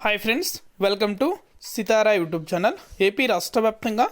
Hi friends welcome to Sitara YouTube channel AP రాష్ట్ర వ్యాప్తంగా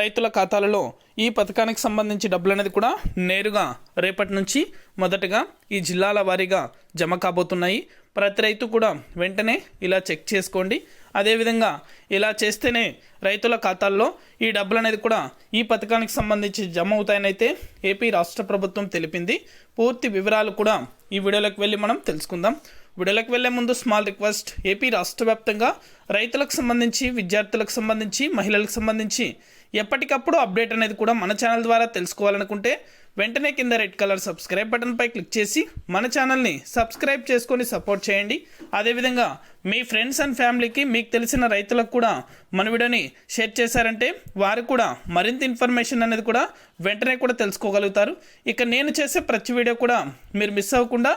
రైతుల ఖాతాలలో ఈ పథకానికి సంబంధించి డబ్బులు అనేది కూడా నేరుగా రేపటి నుంచి మొదటగా ఈ జిల్లాల వారీగా జమ కాబోతున్నాయి. ప్రతి రైతు కూడా వెంటనే ఇలా చెక్ చేసుకోండి. అదేవిధంగా ఇలా చేస్తేనే రైతుల ఖాతాల్లో ఈ డబ్బులు అనేది కూడా ఈ పథకానికి సంబంధించి జమ అవుతాయని అయితే ఏపీ రాష్ట్ర ప్రభుత్వం తెలిపింది. పూర్తి వివరాలు కూడా ఈ వీడియోలోకి వెళ్ళి మనం తెలుసుకుందాం. వీడియోలోకి వెళ్ళే ముందు స్మాల్ రిక్వెస్ట్. ఏపీ రాష్ట్ర వ్యాప్తంగా రైతులకు సంబంధించి విద్యార్థులకు సంబంధించి మహిళలకు సంబంధించి ఎప్పటికప్పుడు అప్డేట్ అనేది కూడా మన ఛానల్ ద్వారా తెలుసుకోవాలనుకుంటే వెంటనే కింద రెడ్ కలర్ సబ్స్క్రైబ్ బటన్పై క్లిక్ చేసి మన ఛానల్ని సబ్స్క్రైబ్ చేసుకొని సపోర్ట్ చేయండి. అదేవిధంగా మీ ఫ్రెండ్స్ అండ్ ఫ్యామిలీకి మీకు తెలిసిన రైతులకు కూడా మన వీడియోని షేర్ చేశారంటే వారు కూడా మరింత ఇన్ఫర్మేషన్ అనేది కూడా వెంటనే కూడా తెలుసుకోగలుగుతారు. ఇక నేను చేసే ప్రతి వీడియో కూడా మీరు మిస్ అవ్వకుండా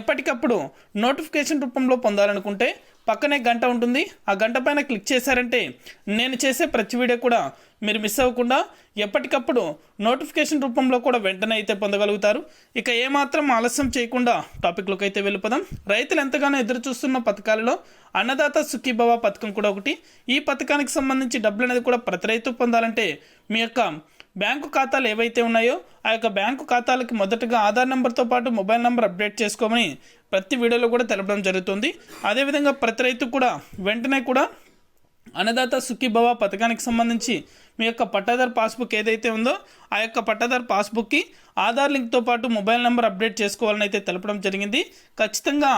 ఎప్పటికప్పుడు నోటిఫికేషన్ రూపంలో పొందాలనుకుంటే పక్కనే గంట ఉంటుంది. ఆ గంట పైన క్లిక్ చేశారంటే నేను చేసే ప్రతి వీడియో కూడా మీరు మిస్ అవ్వకుండా ఎప్పటికప్పుడు నోటిఫికేషన్ రూపంలో కూడా వెంటనే అయితే పొందగలుగుతారు. ఇక ఏమాత్రం ఆలస్యం చేయకుండా టాపిక్లోకి అయితే వెళ్ళిపోదాం. రైతులు ఎంతగానో ఎదురు చూస్తున్న పథకాలలో అన్నదాత సుఖీభవ పథకం కూడా ఒకటి. ఈ పథకానికి సంబంధించి డబ్బులు అనేది కూడా ప్రతి రైతు పొందాలంటే మీ యొక్క బ్యాంకు ఖాతాలు ఏవైతే ఉన్నాయో ఆ యొక్క బ్యాంకు ఖాతాలకి మొదటగా ఆధార్ నెంబర్తో పాటు మొబైల్ నెంబర్ అప్డేట్ చేసుకోమని ప్రతి వీడియోలో కూడా తెలపడం జరుగుతుంది. అదేవిధంగా ప్రతి రైతు కూడా వెంటనే కూడా అన్నదాత సుఖీభవ పథకానికి సంబంధించి మీ యొక్క పట్టాదార్ పాస్బుక్ ఏదైతే ఉందో ఆ యొక్క పట్టాదార్ పాస్బుక్కి ఆధార్ లింక్తో పాటు మొబైల్ నెంబర్ అప్డేట్ చేసుకోవాలని అయితే తెలపడం జరిగింది. ఖచ్చితంగా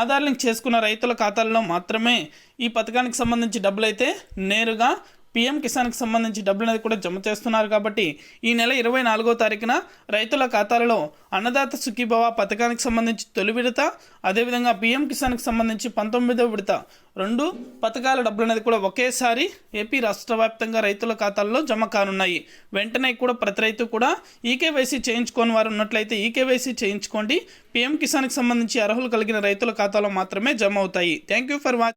ఆధార్ లింక్ చేసుకున్న రైతుల ఖాతాల్లో మాత్రమే ఈ పథకానికి సంబంధించి డబ్బులు అయితే నేరుగా పీఎం కిసాన్కి సంబంధించి డబ్బులు అనేది కూడా జమ చేస్తున్నారు కాబట్టి ఈ నెల ఇరవై నాలుగో తారీఖున రైతుల ఖాతాలలో అన్నదాత సుఖీభవ పథకానికి సంబంధించి తొలి విడత అదేవిధంగా పీఎం కిసాన్కి సంబంధించి పంతొమ్మిదవ విడత. రెండు పథకాల డబ్బులు అనేది కూడా ఒకేసారి ఏపీ రాష్ట్ర వ్యాప్తంగా రైతుల ఖాతాల్లో జమ కానున్నాయి. వెంటనే కూడా ప్రతి రైతు కూడా ఈకేవైసీ చేయించుకోని వారు ఉన్నట్లయితే ఈకేవైసీ చేయించుకోండి. పీఎం కిసాన్కి సంబంధించి అర్హులు కలిగిన రైతుల ఖాతాలో మాత్రమే జమ అవుతాయి. Thank you for watching